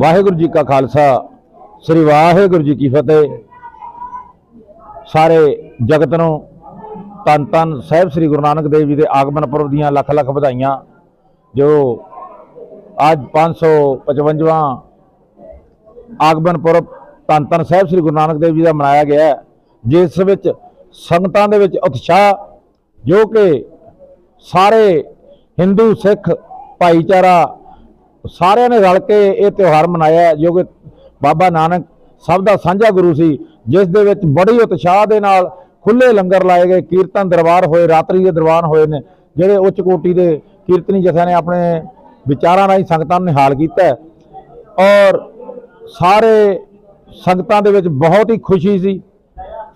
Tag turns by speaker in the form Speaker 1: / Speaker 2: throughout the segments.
Speaker 1: ਵਾਹਿਗੁਰੂ ਜੀ ਕਾ ਖਾਲਸਾ, ਸ੍ਰੀ ਵਾਹਿਗੁਰੂ ਜੀ ਕੀ ਫਤਿਹ। ਸਾਰੇ ਜਗਤ ਨੂੰ ਤਨ ਤਨ ਸਾਹਿਬ ਸ੍ਰੀ ਗੁਰੂ ਨਾਨਕ ਦੇਵ ਜੀ ਦੇ ਆਗਮਨ ਪੁਰਬ ਦੀਆਂ ਲੱਖ ਲੱਖ ਵਧਾਈਆਂ, ਜੋ ਅੱਜ 555ਵਾਂ ਆਗਮਨ ਪੁਰਬ ਧੰਨ ਧੰਨ ਸਾਹਿਬ ਸ੍ਰੀ ਗੁਰੂ ਨਾਨਕ ਦੇਵ ਜੀ ਦਾ ਮਨਾਇਆ ਗਿਆ ਜਿਸ ਵਿੱਚ ਸੰਗਤਾਂ ਦੇ ਵਿੱਚ ਉਤਸ਼ਾਹ, ਜੋ ਕਿ ਸਾਰੇ ਹਿੰਦੂ, ਸਿੱਖ ਭਾਈਚਾਰਾ ਸਾਰਿਆਂ ਨੇ ਰਲ ਕੇ ਇਹ ਤਿਉਹਾਰ ਮਨਾਇਆ ਜੋ ਕਿ ਬਾਬਾ ਨਾਨਕ ਸਭ ਦਾ ਸਾਂਝਾ ਗੁਰੂ ਸੀ, ਜਿਸ ਦੇ ਵਿੱਚ ਬੜੀ ਉਤਸ਼ਾਹ ਦੇ ਨਾਲ ਖੁੱਲੇ ਲੰਗਰ ਲਾਏ ਗਏ, ਕੀਰਤਨ ਦਰਬਾਰ ਹੋਏ, ਰਾਤਰੀ ਦੇ ਦਰਬਾਰ ਹੋਏ ਨੇ, ਜਿਹੜੇ ਉੱਚ ਕੋਟੀ ਦੇ ਕੀਰਤਨੀ ਜਥਿਆਂ ਨੇ ਆਪਣੇ ਵਿਚਾਰਾਂ ਰਾਹੀਂ ਸੰਗਤਾਂ ਨੂੰ ਨਿਹਾਲ ਕੀਤਾ ਔਰ ਸਾਰੇ ਸੰਗਤਾਂ ਦੇ ਵਿੱਚ ਬਹੁਤ ਹੀ ਖੁਸ਼ੀ ਸੀ।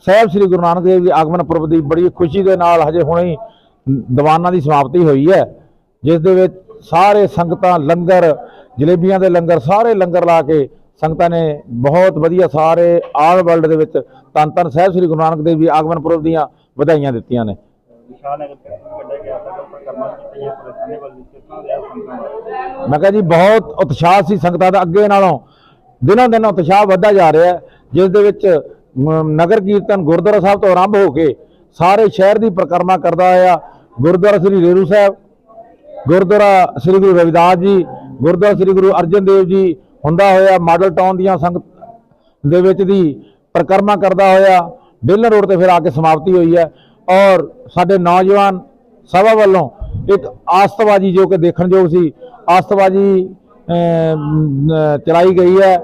Speaker 1: ਸਾਹਿਬ ਸ੍ਰੀ ਗੁਰੂ ਨਾਨਕ ਦੇਵ ਜੀ ਆਗਮਨ ਪੁਰਬ ਦੀ ਬੜੀ ਖੁਸ਼ੀ ਦੇ ਨਾਲ ਹਜੇ ਹੁਣੇ ਦੀਵਾਨਾਂ ਦੀ ਸਮਾਪਤੀ ਹੋਈ ਹੈ, ਜਿਸ ਦੇ ਵਿੱਚ ਸਾਰੇ ਸੰਗਤਾਂ ਲੰਗਰ ਜਲੇਬੀਆਂ ਦੇ ਲੰਗਰ ਸਾਰੇ ਲੰਗਰ ਲਾ ਕੇ ਸੰਗਤਾਂ ਨੇ ਬਹੁਤ ਵਧੀਆ ਸਾਰੇ ਆਲ ਵਰਲਡ ਦੇ ਵਿੱਚ ਧੰਨ ਧੰਨ ਸਾਹਿਬ ਸ੍ਰੀ ਗੁਰੂ ਨਾਨਕ ਦੇਵ ਜੀ ਆਗਮਨ ਪੁਰਬ ਦੀਆਂ ਵਧਾਈਆਂ ਦਿੱਤੀਆਂ ਨੇ। ਮੈਂ ਕਿਹਾ ਜੀ ਬਹੁਤ ਉਤਸ਼ਾਹ ਸੀ ਸੰਗਤਾਂ ਦਾ ਅੱਗੇ ਨਾਲੋਂ। ਦਿਨੋਂ ਦਿਨ ਉਤਸ਼ਾਹ ਵੱਧਦਾ ਜਾ ਰਿਹਾ ਹੈ ਜਿਸ ਦੇ ਵਿੱਚ ਨਗਰ ਕੀਰਤਨ ਗੁਰਦੁਆਰਾ ਸਾਹਿਬ ਤੋਂ ਆਰੰਭ ਹੋ ਕੇ ਸਾਰੇ ਸ਼ਹਿਰ ਦੀ ਪਰਿਕਰਮਾ ਕਰਦਾ ਆਇਆ। ਗੁਰਦੁਆਰਾ ਸ੍ਰੀ ਰੇਰੂ ਸਾਹਿਬ ਗੁਰਦੁਆਰਾ ਸ੍ਰੀ ਗੁਰੂ ਰਵਿਦਾਸ ਜੀ, ਗੁਰਦੁਆਰਾ ਸ੍ਰੀ ਗੁਰੂ ਅਰਜਨ ਦੇਵ ਜੀ ਹੁੰਦਾ ਹੋਇਆ, ਮਾਡਲ ਟਾਊਨ ਦੀਆਂ ਸੰਗਤ ਦੇ ਵਿੱਚ ਦੀ ਪਰਿਕਰਮਾ ਕਰਦਾ ਹੋਇਆ ਡੇਲਰ ਰੋਡ ਤੇ ਫਿਰ ਆ ਕੇ ਸਮਾਪਤੀ ਹੋਈ ਹੈ। ਔਰ ਸਾਡੇ ਨੌਜਵਾਨ ਸਭਾ ਵੱਲੋਂ ਇੱਕ ਆਸਤਬਾਜੀ ਜੋ ਕਿ ਦੇਖਣਯੋਗ ਸੀ ਆਸਤਬਾਜੀ ਚਲਾਈ ਗਈ ਹੈ।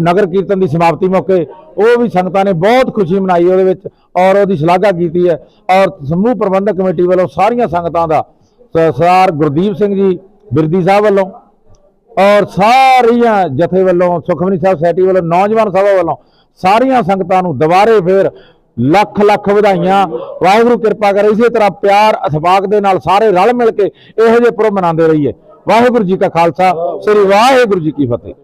Speaker 1: ਨਗਰ ਕੀਰਤਨ ਦੀ ਸਮਾਪਤੀ ਮੌਕੇ ਉਹ ਵੀ ਸੰਗਤਾਂ ਨੇ ਬਹੁਤ ਖੁਸ਼ੀ ਮਨਾਈ ਉਹਦੇ ਵਿੱਚ ਔਰ ਉਹਦੀ ਸ਼ਲਾਘਾ ਕੀਤੀ ਹੈ। ਔਰ ਸਮੂਹ ਪ੍ਰਬੰਧਕ ਕਮੇਟੀ ਵੱਲੋਂ ਸਾਰੀਆਂ ਸੰਗਤਾਂ ਦਾ ਸਰਦਾਰ ਗੁਰਦੀਪ ਸਿੰਘ ਜੀ ਬਿਰਦੀ ਸਾਹਿਬ ਵੱਲੋਂ ਔਰ ਸਾਰੀਆਂ ਜਥੇ ਵੱਲੋਂ, ਸੁਖਮਨੀ ਸਾਹਿਬ ਸੋਸਾਇਟੀ ਵੱਲੋਂ, ਨੌਜਵਾਨ ਸਭਾ ਵੱਲੋਂ ਸਾਰੀਆਂ ਸੰਗਤਾਂ ਨੂੰ ਦੁਬਾਰੇ ਫੇਰ ਲੱਖ ਲੱਖ ਵਧਾਈਆਂ। ਵਾਹਿਗੁਰੂ ਕਿਰਪਾ ਕਰੇ, ਇਸੇ ਤਰ੍ਹਾਂ ਪਿਆਰ ਅਥਵਾਕ ਦੇ ਨਾਲ ਸਾਰੇ ਰਲ ਮਿਲ ਕੇ ਇਹੋ ਜਿਹੇ ਪੁਰਬ ਮਨਾਉਂਦੇ ਰਹੀਏ। ਵਾਹਿਗੁਰੂ ਜੀ ਕਾ ਖਾਲਸਾ, ਸ੍ਰੀ ਵਾਹਿਗੁਰੂ ਜੀ ਕੀ ਫਤਿਹ।